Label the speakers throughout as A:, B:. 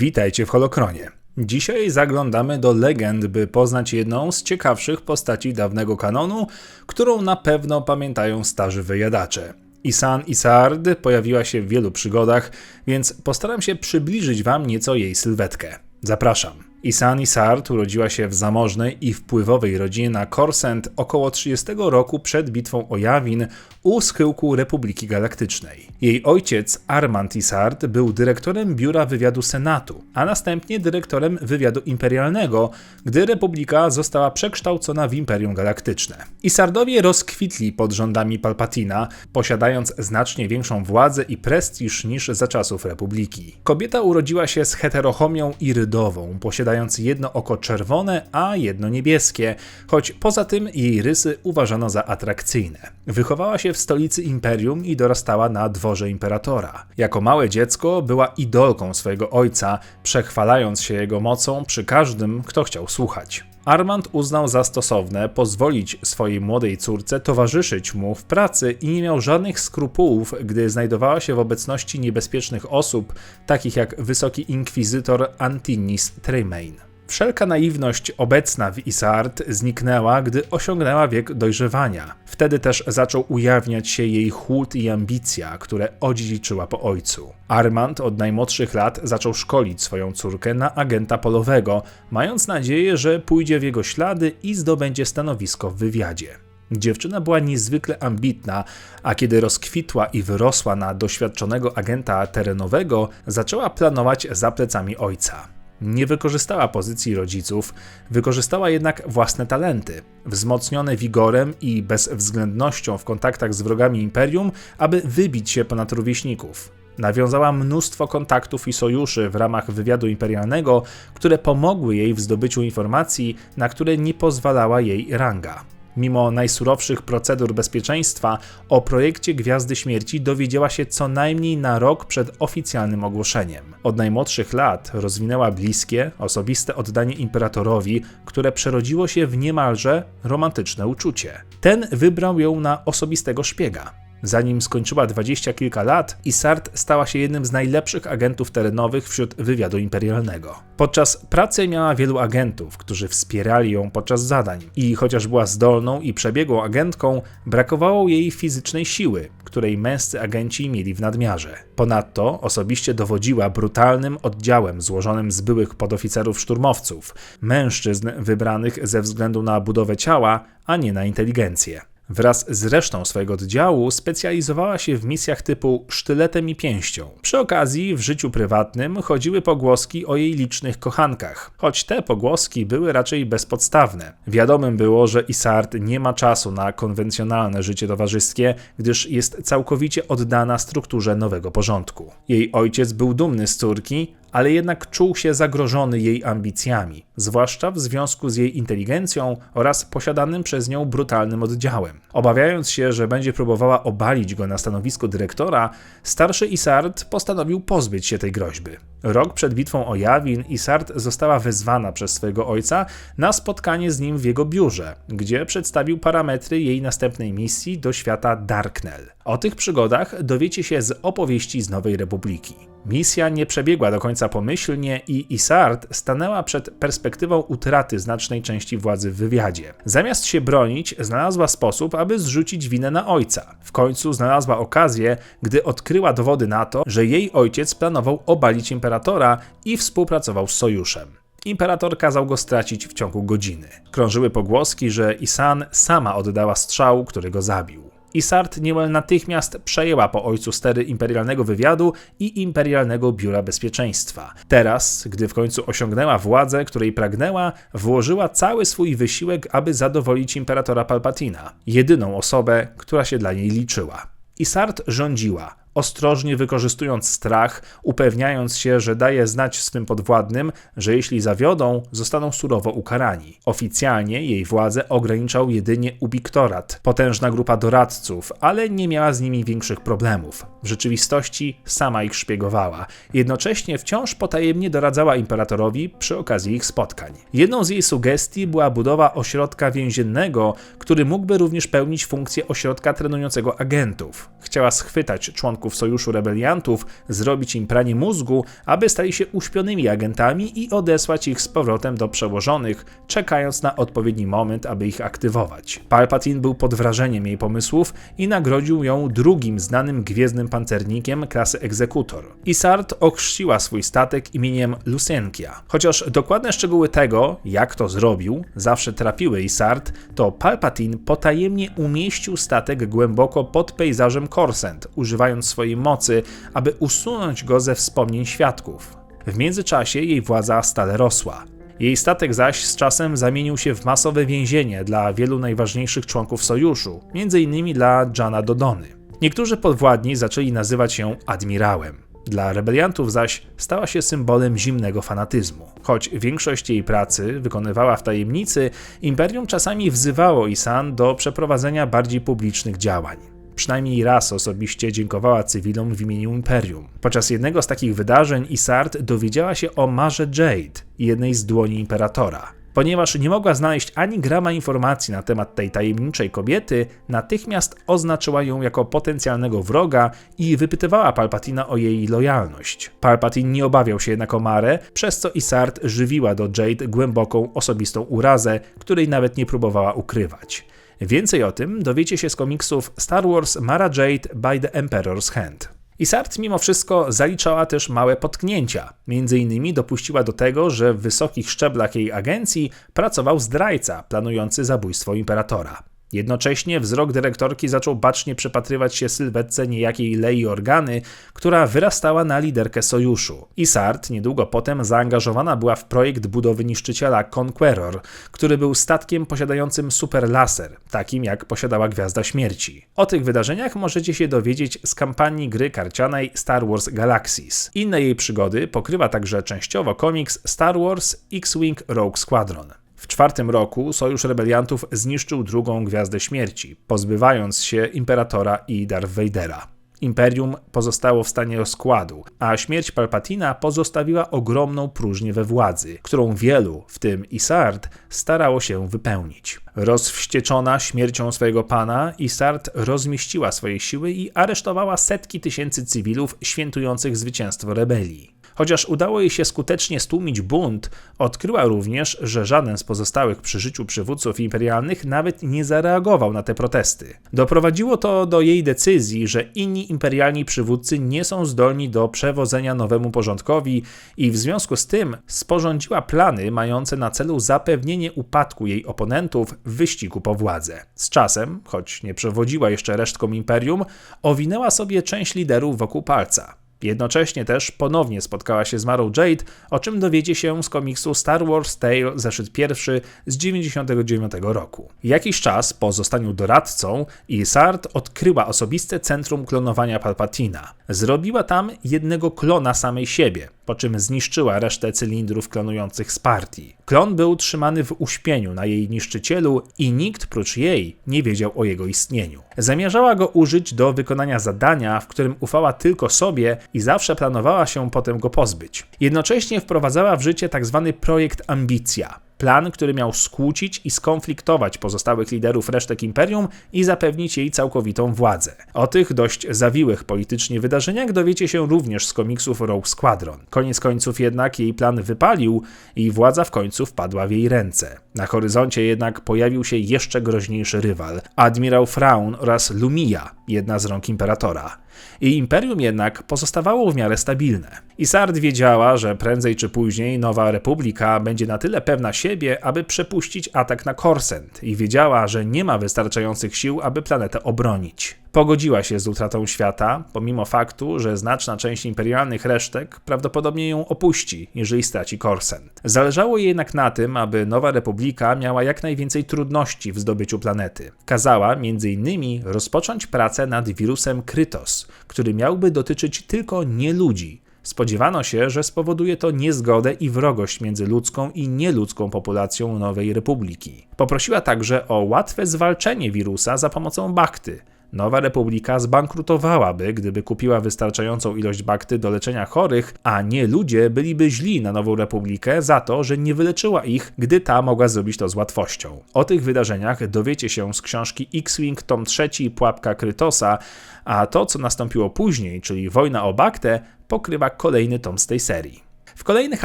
A: Witajcie w Holokronie. Dzisiaj zaglądamy do legend, by poznać jedną z ciekawszych postaci dawnego kanonu, którą na pewno pamiętają starzy wyjadacze. Isan Isard pojawiła się w wielu przygodach, więc postaram się przybliżyć wam nieco jej sylwetkę. Zapraszam. Isan Isard urodziła się w zamożnej i wpływowej rodzinie na Korsent około 30 roku przed bitwą o Jawin u schyłku Republiki Galaktycznej. Jej ojciec Armand Isard był dyrektorem Biura Wywiadu Senatu, a następnie dyrektorem Wywiadu Imperialnego, gdy Republika została przekształcona w Imperium Galaktyczne. Isardowie rozkwitli pod rządami Palpatina, posiadając znacznie większą władzę i prestiż niż za czasów Republiki. Kobieta urodziła się z heterochomią irydową, posiadając jedno oko czerwone, a jedno niebieskie, choć poza tym jej rysy uważano za atrakcyjne. Wychowała się w stolicy imperium i dorastała na dworze imperatora. Jako małe dziecko była idolką swojego ojca, przechwalając się jego mocą przy każdym, kto chciał słuchać. Armand uznał za stosowne pozwolić swojej młodej córce towarzyszyć mu w pracy i nie miał żadnych skrupułów, gdy znajdowała się w obecności niebezpiecznych osób, takich jak wysoki inkwizytor Antinis Tremaine. Wszelka naiwność obecna w Isard zniknęła, gdy osiągnęła wiek dojrzewania. Wtedy też zaczął ujawniać się jej chłód i ambicja, które odziedziczyła po ojcu. Armand od najmłodszych lat zaczął szkolić swoją córkę na agenta polowego, mając nadzieję, że pójdzie w jego ślady i zdobędzie stanowisko w wywiadzie. Dziewczyna była niezwykle ambitna, a kiedy rozkwitła i wyrosła na doświadczonego agenta terenowego, zaczęła planować za plecami ojca. Nie wykorzystała pozycji rodziców, wykorzystała jednak własne talenty, wzmocnione wigorem i bezwzględnością w kontaktach z wrogami imperium, aby wybić się ponad rówieśników. Nawiązała mnóstwo kontaktów i sojuszy w ramach wywiadu imperialnego, które pomogły jej w zdobyciu informacji, na które nie pozwalała jej ranga. Mimo najsurowszych procedur bezpieczeństwa, o projekcie Gwiazdy Śmierci dowiedziała się co najmniej na rok przed oficjalnym ogłoszeniem. Od najmłodszych lat rozwinęła bliskie, osobiste oddanie imperatorowi, które przerodziło się w niemalże romantyczne uczucie. Ten wybrał ją na osobistego szpiega. Zanim skończyła dwadzieścia kilka lat, Isard stała się jednym z najlepszych agentów terenowych wśród wywiadu imperialnego. Podczas pracy miała wielu agentów, którzy wspierali ją podczas zadań i chociaż była zdolną i przebiegłą agentką, brakowało jej fizycznej siły, której męscy agenci mieli w nadmiarze. Ponadto osobiście dowodziła brutalnym oddziałem złożonym z byłych podoficerów szturmowców, mężczyzn wybranych ze względu na budowę ciała, a nie na inteligencję. Wraz z resztą swojego oddziału specjalizowała się w misjach typu sztyletem i pięścią. Przy okazji w życiu prywatnym chodziły pogłoski o jej licznych kochankach, choć te pogłoski były raczej bezpodstawne. Wiadomym było, że Isard nie ma czasu na konwencjonalne życie towarzyskie, gdyż jest całkowicie oddana strukturze nowego porządku. Jej ojciec był dumny z córki, ale jednak czuł się zagrożony jej ambicjami, zwłaszcza w związku z jej inteligencją oraz posiadanym przez nią brutalnym oddziałem. Obawiając się, że będzie próbowała obalić go na stanowisku dyrektora, starszy Isard postanowił pozbyć się tej groźby. Rok przed bitwą o Jawin Isard została wezwana przez swojego ojca na spotkanie z nim w jego biurze, gdzie przedstawił parametry jej następnej misji do świata Darknell. O tych przygodach dowiecie się z opowieści z Nowej Republiki. Misja nie przebiegła do końca pomyślnie i Isard stanęła przed perspektywą utraty znacznej części władzy w wywiadzie. Zamiast się bronić, znalazła sposób, aby zrzucić winę na ojca. W końcu znalazła okazję, gdy odkryła dowody na to, że jej ojciec planował obalić imperatora i współpracował z sojuszem. Imperator kazał go stracić w ciągu godziny. Krążyły pogłoski, że Isan sama oddała strzał, który go zabił. Isard niemal natychmiast przejęła po ojcu stery imperialnego wywiadu i imperialnego biura bezpieczeństwa. Teraz, gdy w końcu osiągnęła władzę, której pragnęła, włożyła cały swój wysiłek, aby zadowolić imperatora Palpatina, jedyną osobę, która się dla niej liczyła. Isard rządziła, ostrożnie wykorzystując strach, upewniając się, że daje znać swym podwładnym, że jeśli zawiodą, zostaną surowo ukarani. Oficjalnie jej władzę ograniczał jedynie ubiktorat, potężna grupa doradców, ale nie miała z nimi większych problemów. W rzeczywistości sama ich szpiegowała. Jednocześnie wciąż potajemnie doradzała imperatorowi przy okazji ich spotkań. Jedną z jej sugestii była budowa ośrodka więziennego, który mógłby również pełnić funkcję ośrodka trenującego agentów. Chciała schwytać członków Sojuszu Rebeliantów, zrobić im pranie mózgu, aby stali się uśpionymi agentami i odesłać ich z powrotem do przełożonych, czekając na odpowiedni moment, aby ich aktywować. Palpatine był pod wrażeniem jej pomysłów i nagrodził ją drugim znanym gwiezdnym pancernikiem klasy egzekutor. Isard ochrzciła swój statek imieniem Lucenkia. Chociaż dokładne szczegóły tego, jak to zrobił, zawsze trapiły Isard, to Palpatine potajemnie umieścił statek głęboko pod pejzażem Korsent, używając swojej mocy, aby usunąć go ze wspomnień świadków. W międzyczasie jej władza stale rosła. Jej statek zaś z czasem zamienił się w masowe więzienie dla wielu najważniejszych członków sojuszu, m.in. dla Jana Dodony. Niektórzy podwładni zaczęli nazywać ją admirałem. Dla rebeliantów zaś stała się symbolem zimnego fanatyzmu. Choć większość jej pracy wykonywała w tajemnicy, imperium czasami wzywało Isan do przeprowadzenia bardziej publicznych działań. Przynajmniej raz osobiście dziękowała cywilom w imieniu imperium. Podczas jednego z takich wydarzeń Isard dowiedziała się o Marze Jade, jednej z dłoni imperatora. Ponieważ nie mogła znaleźć ani grama informacji na temat tej tajemniczej kobiety, natychmiast oznaczyła ją jako potencjalnego wroga i wypytywała Palpatina o jej lojalność. Palpatine nie obawiał się jednak o Marę, przez co Isard żywiła do Jade głęboką osobistą urazę, której nawet nie próbowała ukrywać. Więcej o tym dowiecie się z komiksów Star Wars Mara Jade by the Emperor's Hand. Isard mimo wszystko zaliczała też małe potknięcia. Między innymi dopuściła do tego, że w wysokich szczeblach jej agencji pracował zdrajca planujący zabójstwo imperatora. Jednocześnie wzrok dyrektorki zaczął bacznie przypatrywać się sylwetce niejakiej Lei Organy, która wyrastała na liderkę sojuszu. Isard niedługo potem zaangażowana była w projekt budowy niszczyciela Conqueror, który był statkiem posiadającym superlaser, takim jak posiadała Gwiazda Śmierci. O tych wydarzeniach możecie się dowiedzieć z kampanii gry karcianej Star Wars Galaxies. Inne jej przygody pokrywa także częściowo komiks Star Wars X-Wing Rogue Squadron. W czwartym roku Sojusz Rebeliantów zniszczył drugą Gwiazdę Śmierci, pozbywając się Imperatora i Darth Vadera. Imperium pozostało w stanie rozkładu, a śmierć Palpatina pozostawiła ogromną próżnię we władzy, którą wielu, w tym Isard, starało się wypełnić. Rozwścieczona śmiercią swojego pana, Isard rozmieściła swoje siły i aresztowała setki tysięcy cywilów świętujących zwycięstwo rebelii. Chociaż udało jej się skutecznie stłumić bunt, odkryła również, że żaden z pozostałych przy życiu przywódców imperialnych nawet nie zareagował na te protesty. Doprowadziło to do jej decyzji, że inni imperialni przywódcy nie są zdolni do przewodzenia nowemu porządkowi i w związku z tym sporządziła plany mające na celu zapewnienie upadku jej oponentów w wyścigu po władzę. Z czasem, choć nie przewodziła jeszcze resztkom imperium, owinęła sobie część liderów wokół palca. Jednocześnie też ponownie spotkała się z Marą Jade, o czym dowiecie się z komiksu Star Wars Tale zeszyt pierwszy z 1999 roku. Jakiś czas po zostaniu doradcą, Isard odkryła osobiste centrum klonowania Palpatina. Zrobiła tam jednego klona samej siebie, po czym zniszczyła resztę cylindrów klonujących z partii. Klon był trzymany w uśpieniu na jej niszczycielu i nikt prócz jej nie wiedział o jego istnieniu. Zamierzała go użyć do wykonania zadania, w którym ufała tylko sobie i zawsze planowała się potem go pozbyć. Jednocześnie wprowadzała w życie tzw. Tak projekt Ambicja Plan, który miał skłócić i skonfliktować pozostałych liderów resztek imperium i zapewnić jej całkowitą władzę. O tych dość zawiłych politycznie wydarzeniach dowiecie się również z komiksów Rogue Squadron. Koniec końców jednak jej plan wypalił i władza w końcu wpadła w jej ręce. Na horyzoncie jednak pojawił się jeszcze groźniejszy rywal admirał Fraun oraz Lumia, jedna z rąk imperatora. Jej imperium jednak pozostawało w miarę stabilne. Isard wiedziała, że prędzej czy później Nowa Republika będzie na tyle pewna siebie, aby przepuścić atak na Korsent i wiedziała, że nie ma wystarczających sił, aby planetę obronić. Pogodziła się z utratą świata, pomimo faktu, że znaczna część imperialnych resztek prawdopodobnie ją opuści, jeżeli straci Korsent. Zależało jej jednak na tym, aby Nowa Republika miała jak najwięcej trudności w zdobyciu planety. Kazała m.in. rozpocząć pracę nad wirusem Krytos, który miałby dotyczyć tylko nie ludzi. Spodziewano się, że spowoduje to niezgodę i wrogość między ludzką i nieludzką populacją Nowej Republiki. Poprosiła także o łatwe zwalczenie wirusa za pomocą bakty, Nowa Republika zbankrutowałaby, gdyby kupiła wystarczającą ilość bakty do leczenia chorych, a nie ludzie byliby źli na Nową Republikę za to, że nie wyleczyła ich, gdy ta mogła zrobić to z łatwością. O tych wydarzeniach dowiecie się z książki X-Wing tom 3 Pułapka Krytosa, a to, co nastąpiło później, czyli wojna o baktę, pokrywa kolejny tom z tej serii. W kolejnych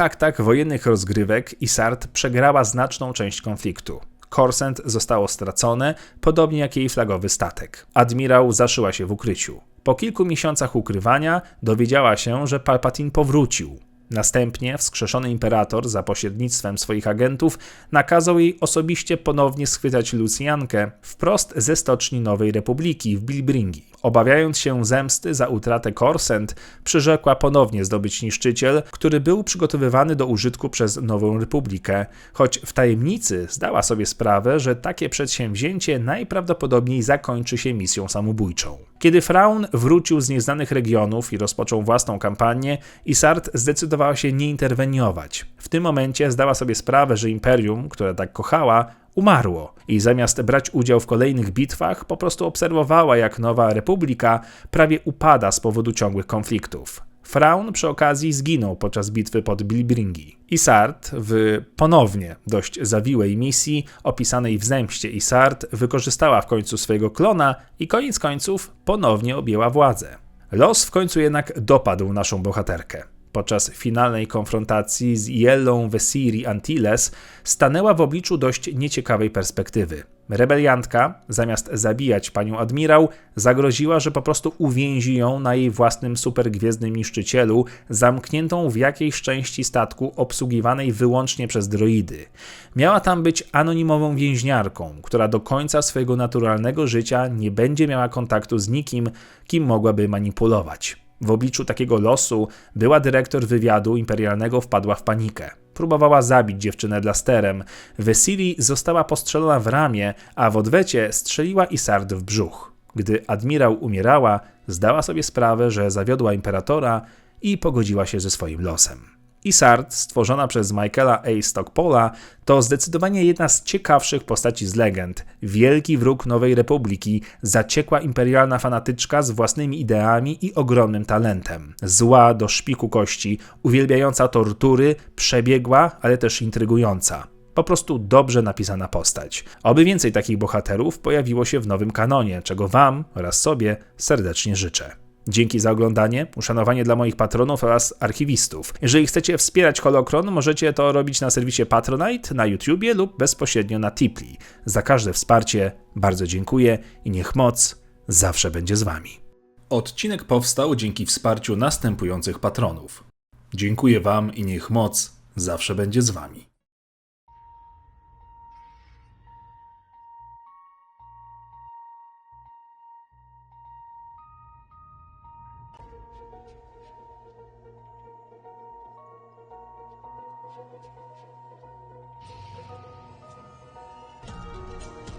A: aktach wojennych rozgrywek Isard przegrała znaczną część konfliktu. Korsent zostało stracone, podobnie jak jej flagowy statek. Admirał zaszyła się w ukryciu. Po kilku miesiącach ukrywania dowiedziała się, że Palpatine powrócił. Następnie wskrzeszony imperator za pośrednictwem swoich agentów nakazał jej osobiście ponownie schwytać Lucjankę wprost ze stoczni Nowej Republiki w Bilbringi. Obawiając się zemsty za utratę Korsent, przyrzekła ponownie zdobyć niszczyciel, który był przygotowywany do użytku przez Nową Republikę, choć w tajemnicy zdała sobie sprawę, że takie przedsięwzięcie najprawdopodobniej zakończy się misją samobójczą. Kiedy Fraun wrócił z nieznanych regionów i rozpoczął własną kampanię, Isard zdecydowała się nie interweniować. W tym momencie zdała sobie sprawę, że imperium, które tak kochała, umarło i zamiast brać udział w kolejnych bitwach, po prostu obserwowała, jak Nowa Republika prawie upada z powodu ciągłych konfliktów. Fraun przy okazji zginął podczas bitwy pod Bilbringi. Isard w ponownie dość zawiłej misji opisanej w zemście Isard wykorzystała w końcu swojego klona i koniec końców ponownie objęła władzę. Los w końcu jednak dopadł naszą bohaterkę podczas finalnej konfrontacji z Yellą Vesiri Antilles stanęła w obliczu dość nieciekawej perspektywy. Rebeliantka, zamiast zabijać panią admirał, zagroziła, że po prostu uwięzi ją na jej własnym supergwiezdnym niszczycielu, zamkniętą w jakiejś części statku obsługiwanej wyłącznie przez droidy. Miała tam być anonimową więźniarką, która do końca swojego naturalnego życia nie będzie miała kontaktu z nikim, kim mogłaby manipulować. W obliczu takiego losu była dyrektor wywiadu imperialnego wpadła w panikę. Próbowała zabić dziewczynę blasterem. Vesili została postrzelona w ramię, a w odwecie strzeliła Isard w brzuch. Gdy admirał umierała, zdała sobie sprawę, że zawiodła imperatora i pogodziła się ze swoim losem. Isard, stworzona przez Michaela A. Stockpola, to zdecydowanie jedna z ciekawszych postaci z legend. Wielki wróg Nowej Republiki, zaciekła imperialna fanatyczka z własnymi ideami i ogromnym talentem. Zła do szpiku kości, uwielbiająca tortury, przebiegła, ale też intrygująca. Po prostu dobrze napisana postać. Oby więcej takich bohaterów pojawiło się w nowym kanonie, czego Wam oraz sobie serdecznie życzę. Dzięki za oglądanie, uszanowanie dla moich patronów oraz archiwistów. Jeżeli chcecie wspierać Holokron, możecie to robić na serwisie Patronite, na YouTubie lub bezpośrednio na Tipli. Za każde wsparcie bardzo dziękuję i niech moc zawsze będzie z Wami. Odcinek powstał dzięki wsparciu następujących patronów. Dziękuję Wam i niech moc zawsze będzie z Wami. thank you